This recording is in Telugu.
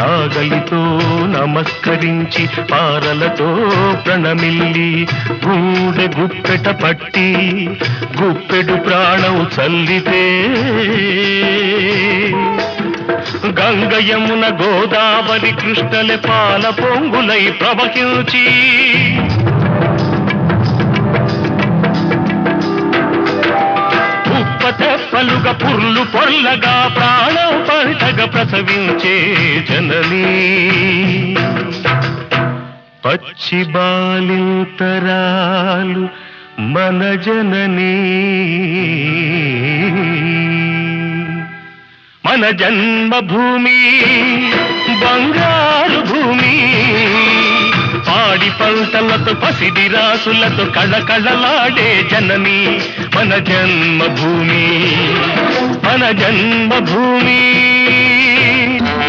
నాగలితో నమస్కరించి పారలతో ప్రణమిల్లి గూడె గుప్పెట పట్టి గుప్పెడు ప్రాణం చల్లితే గంగ యమున గోదావరి కృష్ణల పాల పొంగులై ప్రవహించి ఉప్ప తెప్పలుగా పుర్లు పొల్లగా ప్రాణం ప్రసవించే జననీ. పచ్చి బాలింతరాలు మన జననీ. మన జన్మభూమి బంగారు భూమి. పాడి పంటలతో పసిడి రాసులతో కళకళలాడే జనని. మన జన్మభూమి మన జన్మభూమి.